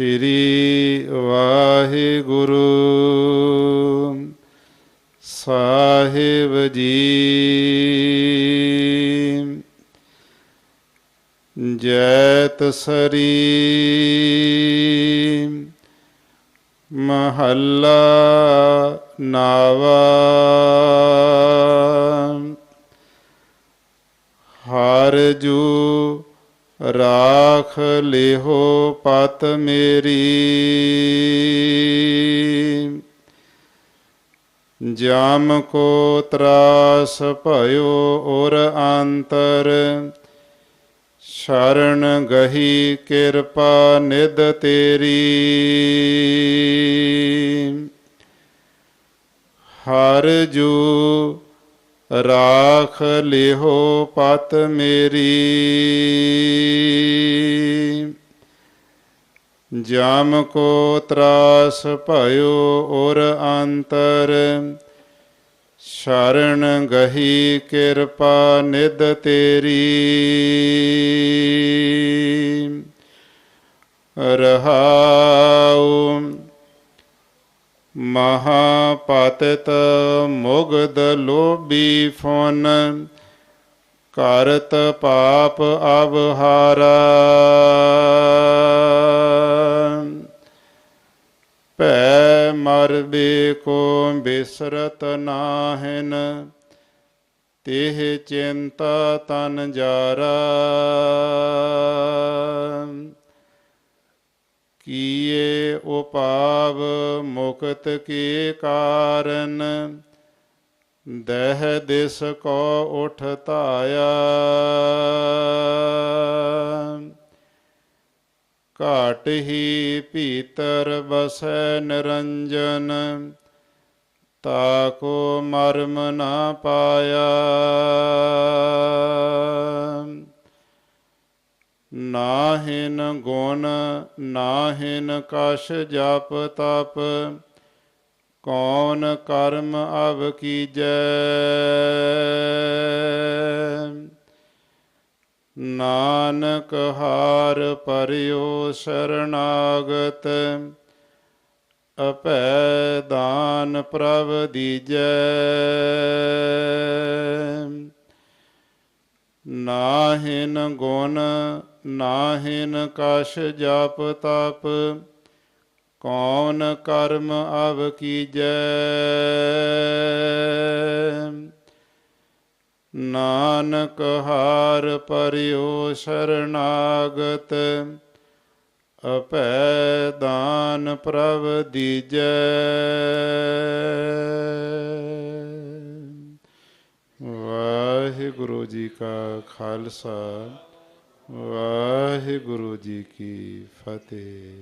ਸ੍ਰੀ ਵਾਹਿਗੁਰੂ। ਸਾਹਿਬ ਜੀ। ਜੈਤ ਸਰੀ। ਮਹੱਲਾ ਨਾਵਾ। ਹਰ ਜੂ ਰਾਖ ਲਿਹੋ ਪਤ ਮੇਰੀ। ਜਾਮ ਕੋ ਤਰਾਸ ਭਇਓ ਔਰ ਅੰਤਰ। ਸ਼ਰਨ ਗਹੀ ਕਿਰਪਾ ਨਿਦ ਤੇਰੀ। ਹਰ ਜੋ ਰਾਖ ਲਿਹੋ ਪਤ ਮੇਰੀ। ਜਾਮ ਕੋ ਤਰਾਸ ਭਇਓ ਔਰ ਅੰਤਰ। ਸ਼ਰਨ ਗਹੀ ਕਿਰਪਾ ਨਿਦ ਤੇਰੀ। ਰਹਾਉ ਮਹਾਪਤਿਤ ਮੁਗਦ ਲੋਭੀ ਫੁਨ, ਕਰਤ ਪਾਪ ਅਵਹਾਰਾ। ਭੈ ਮਰਬੇ ਕੋ ਬਿਸਰਤ ਨਾਹਿਨ, ਤੇਹ ਚਿੰਤਾ ਤਨ ਜਾਰਾ। ਕੀਏ ਉਪਾਵ ਮੁਕਤ ਕੀ ਕਾਰਨ? ਦਹ ਦਿਸ ਕੋ ਉਠ ਧਾਇਆ। ਘਾਟ ਹੀ ਭੀਤਰ ਬਸੈ ਨਿਰੰਜਨ ਤਾਕੋ ਮਰਮ ਨਾ ਪਾਇਆ। ਨਾਹਿਨ ਗੁਣ, ਨਾਹਿਨ ਕਛ ਜਪ ਤਪ, ਕੌਣ ਕਰਮ ਅਵ ਕੀਜੈ? ਨਾਨਕ ਹਾਰ ਪਰਿਓ ਸਰਣਾਗਤ ਅਪੈ ਦਾਨ ਪ੍ਰਭ ਦੀਜੈ। ਨਾਹਿਨ ਗੁਣ ਨਾਹਿਨ ਕਛ ਜਪ ਤਪ ਕੌਣ ਕਰਮ ਅਵ ਕੀਜੈ ਨਾਨਕ ਹਾਰ ਪਰਿਓ ਸਰਣਾਗਤ ਅਪੈ ਦਾਨ ਪ੍ਰਭ ਦੀਜੈ ਵਾਹਿਗੁਰੂ ਜੀ ਕਾ ਖਾਲਸਾ ਵਾਹਿਗੁਰੂ ਜੀ ਕੀ ਫਤਿਹ।